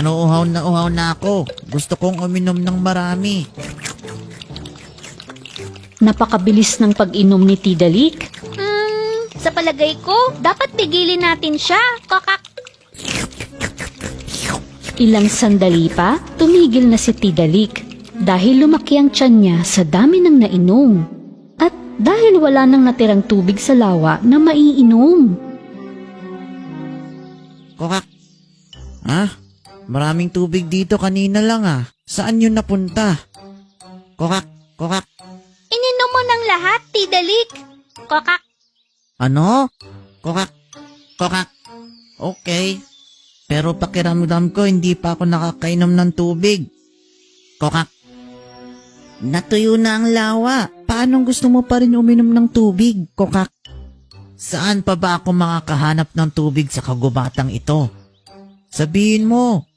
Pero uhaw na uhaw na ako. Gusto kong uminom ng marami. Napakabilis ng pag-inom ni Tidalik. Hmm, sa palagay ko, dapat pigilin natin siya. Kakak. Ilang sandali pa, tumigil na si Tidalik dahil lumaki ang tiyan niya sa dami ng nainom. At dahil wala nang natirang tubig sa lawa na maiinom. Kokak. Ha? Maraming tubig dito kanina lang ah. Saan yun napunta? Kokak, kokak. Ininom mo ng lahat, Tidalik. Kakak. Ano? Kokak, kokak. Okay. Pero pakiramdam ko hindi pa ako nakakainom ng tubig. Kokak. Natuyo na ang lawa. Paano gusto mo pa rin uminom ng tubig, kokak? Saan pa ba ako makakahanap ng tubig sa kagubatang ito? Sabihin mo.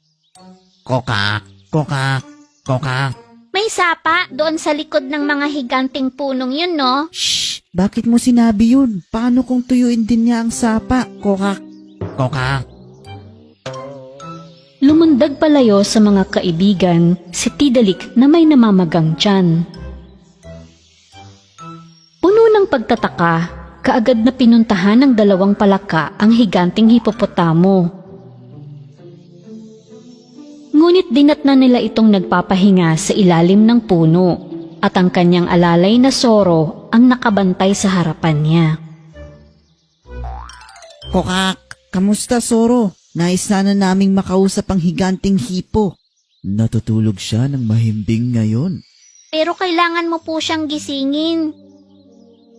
Kokak, kokak, kokak. May sapa doon sa likod ng mga higanting punong yun, no? Shh! Bakit mo sinabi yun? Paano kung tuyuin din niya ang sapa? Kokak, kokak. Lumundag palayo sa mga kaibigan si Tidalik na may namamagang tiyan. Puno ng pagtataka, kaagad na pinuntahan ng dalawang palaka ang higanting hipopotamo. Ngunit dinat na nila itong nagpapahinga sa ilalim ng puno at ang kanyang alalay na soro ang nakabantay sa harapan niya. Kokak, kamusta Soro? Nais sana naming makausap ang higanting hipo. Natutulog siya ng mahimbing ngayon. Pero kailangan mo po siyang gisingin.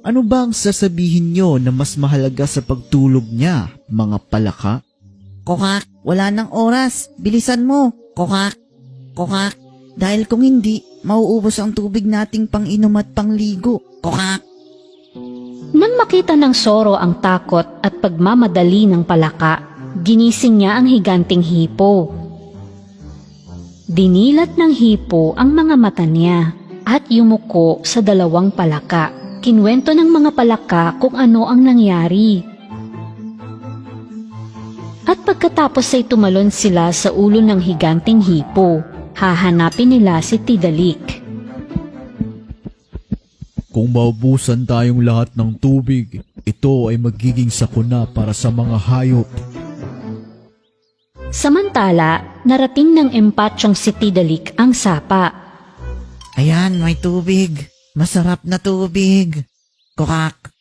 Ano ba ang sasabihin nyo na mas mahalaga sa pagtulog niya, mga palaka? Kokak, wala nang oras. Bilisan mo. Kokak, kokak. Dahil kung hindi, mauubos ang tubig nating pang-inom at pangligo. Kokak. Nang makita ng Soro ang takot at pagmamadali ng palaka, ginising niya ang higanting hipo. Dinilat ng hipo ang mga mata niya at yumuko sa dalawang palaka. Kinwento ng mga palaka kung ano ang nangyari. At pagkatapos ay tumalon sila sa ulo ng higanting hipo. Hahanapin nila si Tidalik. Kung maubusan tayong lahat ng tubig, ito ay magiging sakuna para sa mga hayop. Samantala, narating ng empatsyong si Tidalik ang sapa. Ayan, may tubig. Masarap na tubig. Kokak.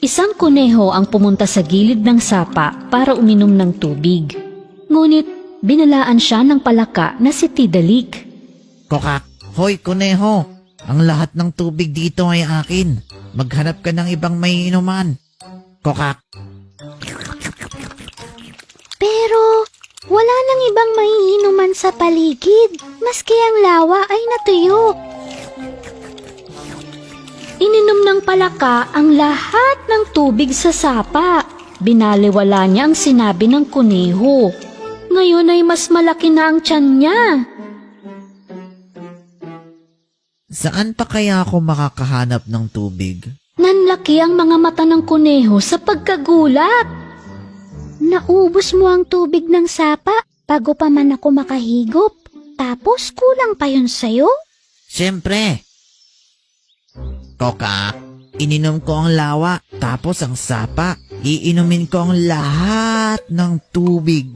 Isang kuneho ang pumunta sa gilid ng sapa para uminom ng tubig. Ngunit binalaan siya ng palaka na si Tidalik. Kokak. Hoy, kuneho. Ang lahat ng tubig dito ay akin. Maghanap ka ng ibang may inuman. Kokak. Pero, wala nang ibang maiinuman sa paligid. Maski ang lawa ay natuyo. Ininom ng palaka ang lahat ng tubig sa sapa. Binaliwala niya ang sinabi ng kuneho. Ngayon ay mas malaki na ang tiyan niya. Saan pa kaya ako makakahanap ng tubig? Nanlaki ang mga mata ng kuneho sa pagkagulat. Naubos mo ang tubig ng sapa bago pa man ako makahigop. Tapos kulang pa yun sa'yo? Siyempre. Kokak. Ininom ko ang lawa, tapos ang sapa. Iinumin ko ang lahat ng tubig.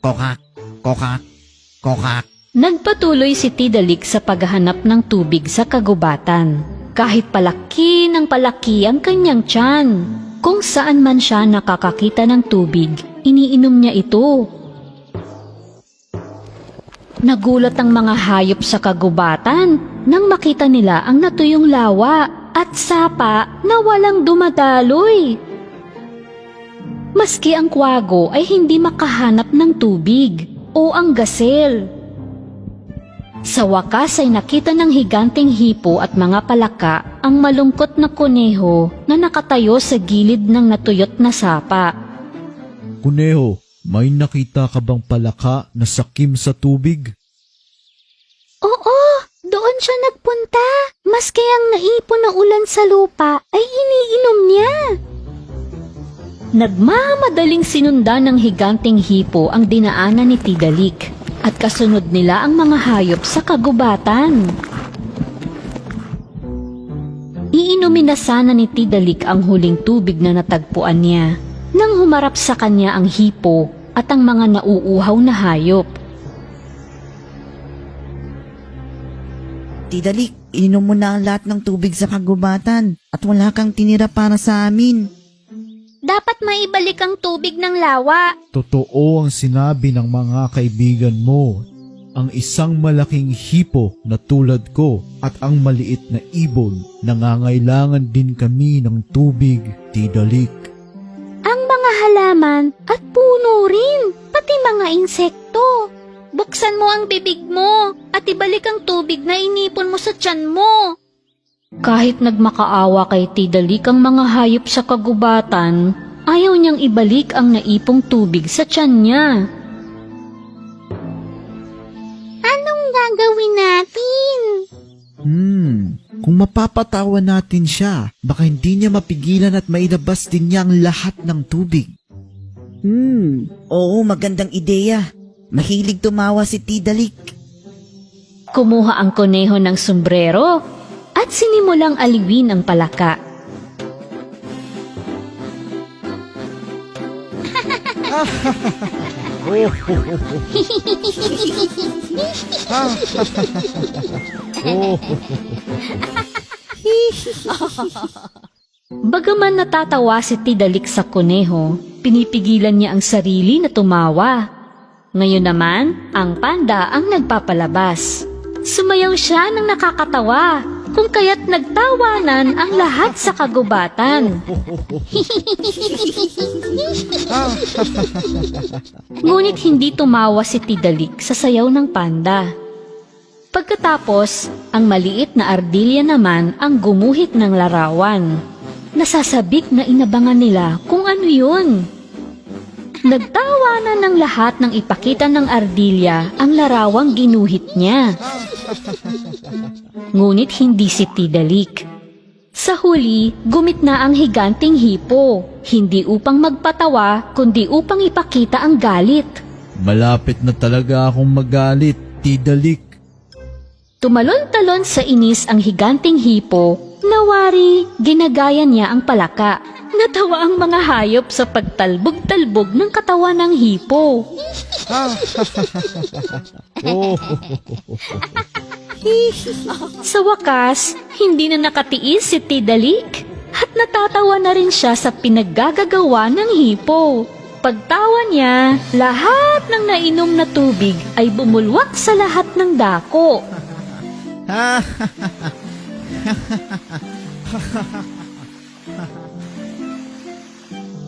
Kokak, kokak, kokak. Nagpatuloy si Tidalik sa paghahanap ng tubig sa kagubatan. Kahit palaki ng palaki ang kanyang tiyan. Kung saan man siya nakakakita ng tubig, iniinom niya ito. Nagulat ang mga hayop sa kagubatan nang makita nila ang natuyong lawa at sapa na walang dumadaloy. Maski ang kwago ay hindi makahanap ng tubig o ang gasel. Sa wakas ay nakita ng higanting hipo at mga palaka ang malungkot na kuneho na nakatayo sa gilid ng natuyot na sapa. Kuneho, may nakita ka bang palaka na sakim sa tubig? Oo, Doon siya nagpunta. Maski ang naipon na ulan sa lupa ay iniinom niya. Nagmamadaling sinundan ng higanting hipo ang dinaanan ni Tidalik at kasunod nila ang mga hayop sa kagubatan. Iinumin na sana ni Tidalik ang huling tubig na natagpuan niya nang humarap sa kanya ang hipo at ang mga nauuhaw na hayop. Tidalik, inom mo na ang lahat ng tubig sa kagubatan at wala kang tinira para sa amin. Dapat maibalik ang tubig ng lawa. Totoo ang sinabi ng mga kaibigan mo. Ang isang malaking hipo na tulad ko at ang maliit na ibon, nangangailangan din kami ng tubig, Tidalik. Mga halaman at puno rin, pati mga insekto. Buksan mo ang bibig mo at ibalik ang tubig na inipon mo sa tiyan mo. Kahit nagmakaawa kay Tidalik ang mga hayop sa kagubatan, ayaw niyang ibalik ang naipong tubig sa tiyan niya. Kung mapapatawa natin siya, baka hindi niya mapigilan at mailabas din niya ang lahat ng tubig. Hmm, oo, magandang ideya. Mahilig tumawa si Tidalik. Kumuha ang koneho ng sombrero at sinimulang aliwin ang palaka. Bagaman natatawa si Tidalik sa kuneho, pinipigilan niya ang sarili na tumawa. Ngayon naman, ang panda ang nagpapalabas. Sumayaw siya ng nakakatawa, kung kaya't nagtawanan ang lahat sa kagubatan. Ngunit hindi tumawa si Tidalik sa sayaw ng panda. Pagkatapos, ang maliit na ardilya naman ang gumuhit ng larawan. Nasasabik na inabangan nila kung ano yun. Nagtawanan ng lahat ng ipakita ng ardilya ang larawang ginuhit niya. Ngunit hindi si Tidalik. Sa huli, gumit na ang higanting hipo, hindi upang magpatawa, kundi upang ipakita ang galit. Malapit na talaga akong magalit, Tidalik. Tumalon-talon sa inis ang higanting hipo, nawari, ginagaya niya ang palaka. Natawa ang mga hayop sa pagtalbog-talbog ng katawan ng hipo. Oh, Sa wakas, hindi na nakatiis si Tidalik at natatawa na rin siya sa pinaggagagawa ng hipo. Pagtawa niya, lahat ng nainom na tubig ay bumulwak sa lahat ng dako.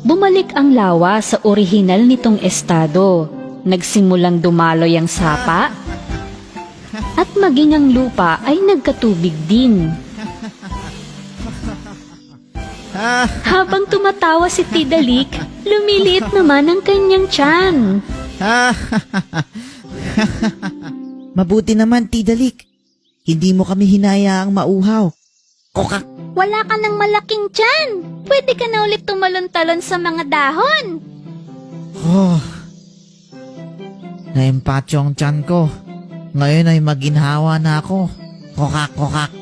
Bumalik ang lawa sa orihinal nitong estado. Nagsimulang dumaloy ang sapa at maging ang lupa ay nagkatubig din. Habang tumatawa si Tidalik, lumiliit naman ang kanyang tiyan. Mabuti naman, Tidalik. Hindi mo kami hinayaang mauhaw. Kokak, Wala ka ng malaking tiyan. Pwede ka na ulit tumalon-talon sa mga dahon. Oh. Naimpatyo ang tiyan ko. Ngayon ay maginhawa na ako. Kokak, kokak.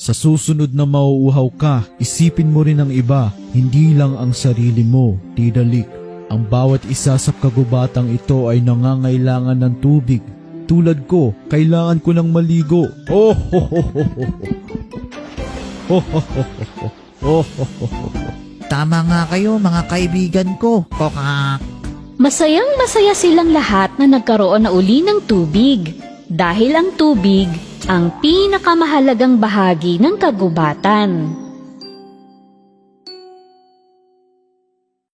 sa susunod na mauuhaw ka, isipin mo rin ang iba, hindi lang ang sarili mo, Tidalik. Ang bawat isa sa kagubatang ito ay nangangailangan ng tubig. Tulad ko, kailangan ko ng maligo. Oh, ho, ho, ho, ho. Oh, ho, ho, ho, ho. Oh, ho, ho, ho. Tama nga kayo, mga kaibigan ko. Kokak. Masayang masaya silang lahat na nagkaroon na uli ng tubig. Dahil ang tubig ang pinakamahalagang bahagi ng kagubatan.